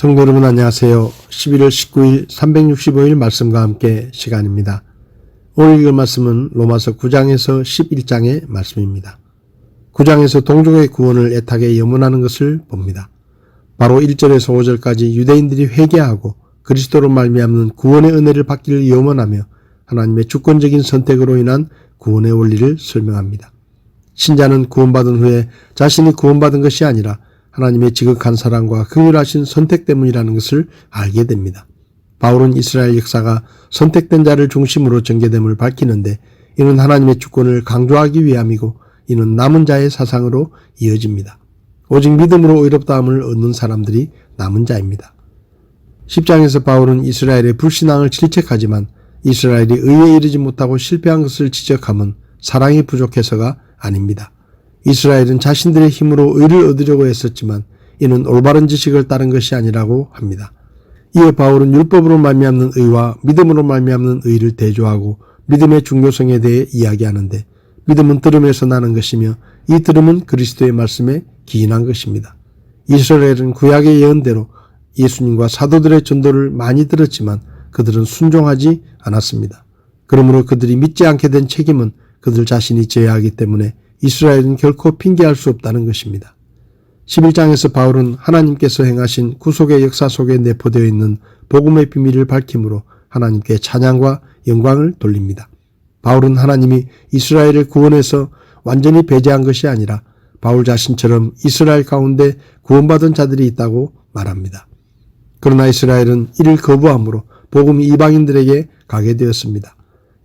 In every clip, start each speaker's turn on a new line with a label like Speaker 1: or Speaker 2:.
Speaker 1: 성도 여러분 안녕하세요. 11월 19일 365일 말씀과 함께 시간입니다. 오늘 읽을 말씀은 로마서 9장에서 11장의 말씀입니다. 9장에서 동족의 구원을 애타게 염원하는 것을 봅니다. 바로 1절에서 5절까지 유대인들이 회개하고 그리스도로 말미암는 구원의 은혜를 받기를 염원하며 하나님의 주권적인 선택으로 인한 구원의 원리를 설명합니다. 신자는 구원받은 후에 자신이 구원받은 것이 아니라 하나님의 지극한 사랑과 긍휼하신 선택 때문이라는 것을 알게 됩니다. 바울은 이스라엘 역사가 선택된 자를 중심으로 전개됨을 밝히는데 이는 하나님의 주권을 강조하기 위함이고 이는 남은 자의 사상으로 이어집니다. 오직 믿음으로 의롭다함을 얻는 사람들이 남은 자입니다. 10장에서 바울은 이스라엘의 불신앙을 질책하지만 이스라엘이 의에 이르지 못하고 실패한 것을 지적함은 사랑이 부족해서가 아닙니다. 이스라엘은 자신들의 힘으로 의를 얻으려고 했었지만 이는 올바른 지식을 따른 것이 아니라고 합니다. 이에 바울은 율법으로 말미암는 의와 믿음으로 말미암는 의를 대조하고 믿음의 중요성에 대해 이야기하는데 믿음은 들음에서 나는 것이며 이 들음은 그리스도의 말씀에 기인한 것입니다. 이스라엘은 구약의 예언대로 예수님과 사도들의 전도를 많이 들었지만 그들은 순종하지 않았습니다. 그러므로 그들이 믿지 않게 된 책임은 그들 자신이 져야 하기 때문에 이스라엘은 결코 핑계할 수 없다는 것입니다. 11장에서 바울은 하나님께서 행하신 구속의 역사 속에 내포되어 있는 복음의 비밀을 밝힘으로 하나님께 찬양과 영광을 돌립니다. 바울은 하나님이 이스라엘을 구원해서 완전히 배제한 것이 아니라 바울 자신처럼 이스라엘 가운데 구원받은 자들이 있다고 말합니다. 그러나 이스라엘은 이를 거부함으로 복음이 이방인들에게 가게 되었습니다.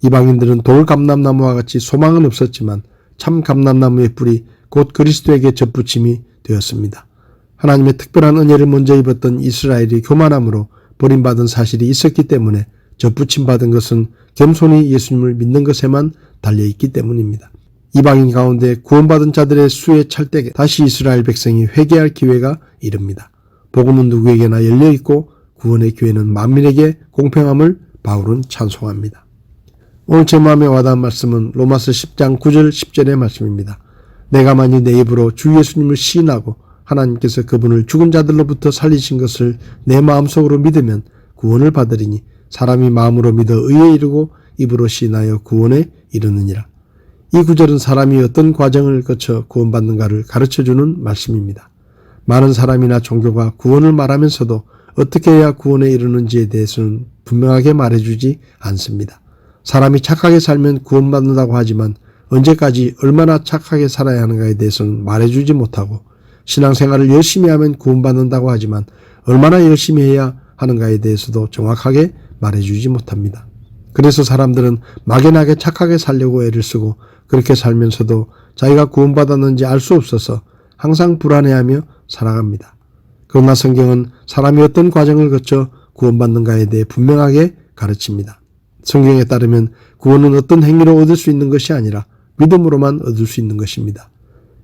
Speaker 1: 이방인들은 돌 감람나무와 같이 소망은 없었지만 참 감람나무의 뿌리 곧 그리스도에게 접붙임이 되었습니다. 하나님의 특별한 은혜를 먼저 입었던 이스라엘이 교만함으로 버림받은 사실이 있었기 때문에 접붙임 받은 것은 겸손히 예수님을 믿는 것에만 달려 있기 때문입니다. 이방인 가운데 구원받은 자들의 수에 찰때 다시 이스라엘 백성이 회개할 기회가 이릅니다. 복음은 누구에게나 열려 있고 구원의 기회는 만민에게 공평함을 바울은 찬송합니다. 오늘 제 마음에 와닿은 말씀은 로마서 10장 9절 10절의 말씀입니다. 내가 만일 내 입으로 주 예수님을 시인하고 하나님께서 그분을 죽은 자들로부터 살리신 것을 내 마음속으로 믿으면 구원을 받으리니 사람이 마음으로 믿어 의에 이르고 입으로 시인하여 구원에 이르느니라. 이 구절은 사람이 어떤 과정을 거쳐 구원받는가를 가르쳐주는 말씀입니다. 많은 사람이나 종교가 구원을 말하면서도 어떻게 해야 구원에 이르는지에 대해서는 분명하게 말해주지 않습니다. 사람이 착하게 살면 구원받는다고 하지만 언제까지 얼마나 착하게 살아야 하는가에 대해서는 말해주지 못하고 신앙생활을 열심히 하면 구원받는다고 하지만 얼마나 열심히 해야 하는가에 대해서도 정확하게 말해주지 못합니다. 그래서 사람들은 막연하게 착하게 살려고 애를 쓰고 그렇게 살면서도 자기가 구원받았는지 알 수 없어서 항상 불안해하며 살아갑니다. 그러나 성경은 사람이 어떤 과정을 거쳐 구원받는가에 대해 분명하게 가르칩니다. 성경에 따르면 구원은 어떤 행위로 얻을 수 있는 것이 아니라 믿음으로만 얻을 수 있는 것입니다.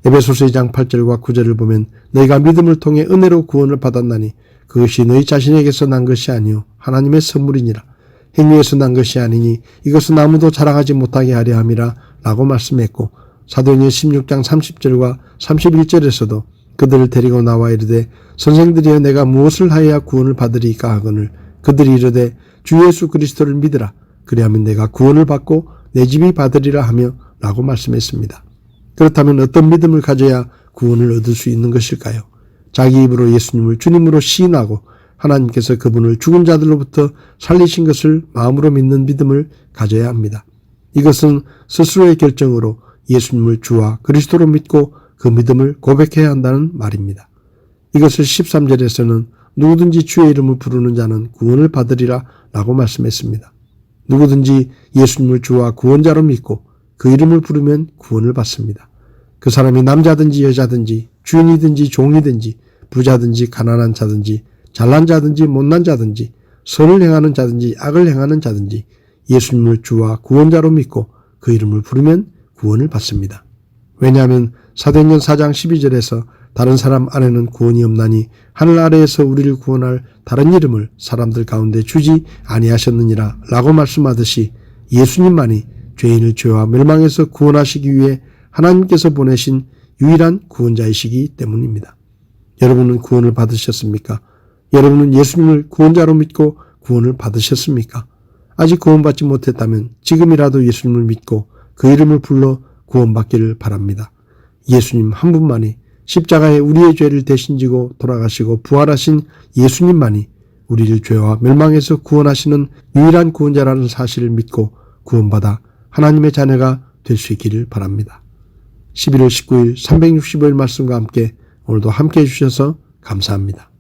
Speaker 1: 에베소서 2장 8절과 9절을 보면 너희가 믿음을 통해 은혜로 구원을 받았나니 그것이 너희 자신에게서 난 것이 아니요 하나님의 선물이니라. 행위에서 난 것이 아니니 이것은 아무도 자랑하지 못하게 하려 함이라 라고 말씀했고 사도행전 16장 30절과 31절에서도 그들을 데리고 나와 이르되 선생들이여 내가 무엇을 하여야 구원을 받으리까 하거늘 그들이 이르되 주 예수 그리스도를 믿으라 그리하면 내가 구원을 받고 내 집이 받으리라 하며 라고 말씀했습니다. 그렇다면 어떤 믿음을 가져야 구원을 얻을 수 있는 것일까요? 자기 입으로 예수님을 주님으로 시인하고 하나님께서 그분을 죽은 자들로부터 살리신 것을 마음으로 믿는 믿음을 가져야 합니다. 이것은 스스로의 결정으로 예수님을 주와 그리스도로 믿고 그 믿음을 고백해야 한다는 말입니다. 이것을 13절에서는 누구든지 주의 이름을 부르는 자는 구원을 받으리라 라고 말씀했습니다. 누구든지 예수님을 주와 구원자로 믿고 그 이름을 부르면 구원을 받습니다. 그 사람이 남자든지 여자든지 주인이든지 종이든지 부자든지 가난한 자든지 잘난 자든지 못난 자든지 선을 행하는 자든지 악을 행하는 자든지 예수님을 주와 구원자로 믿고 그 이름을 부르면 구원을 받습니다. 왜냐하면 사도행전 4장 12절에서 다른 사람 안에는 구원이 없나니 하늘 아래에서 우리를 구원할 다른 이름을 사람들 가운데 주지 아니하셨느니라 라고 말씀하듯이 예수님만이 죄인을 죄와 멸망에서 구원하시기 위해 하나님께서 보내신 유일한 구원자이시기 때문입니다. 여러분은 구원을 받으셨습니까? 여러분은 예수님을 구원자로 믿고 구원을 받으셨습니까? 아직 구원받지 못했다면 지금이라도 예수님을 믿고 그 이름을 불러 구원받기를 바랍니다. 예수님 한 분만이 십자가에 우리의 죄를 대신 지고 돌아가시고 부활하신 예수님만이 우리를 죄와 멸망에서 구원하시는 유일한 구원자라는 사실을 믿고 구원받아 하나님의 자녀가 될 수 있기를 바랍니다. 11월 19일 365일 말씀과 함께 오늘도 함께 해주셔서 감사합니다.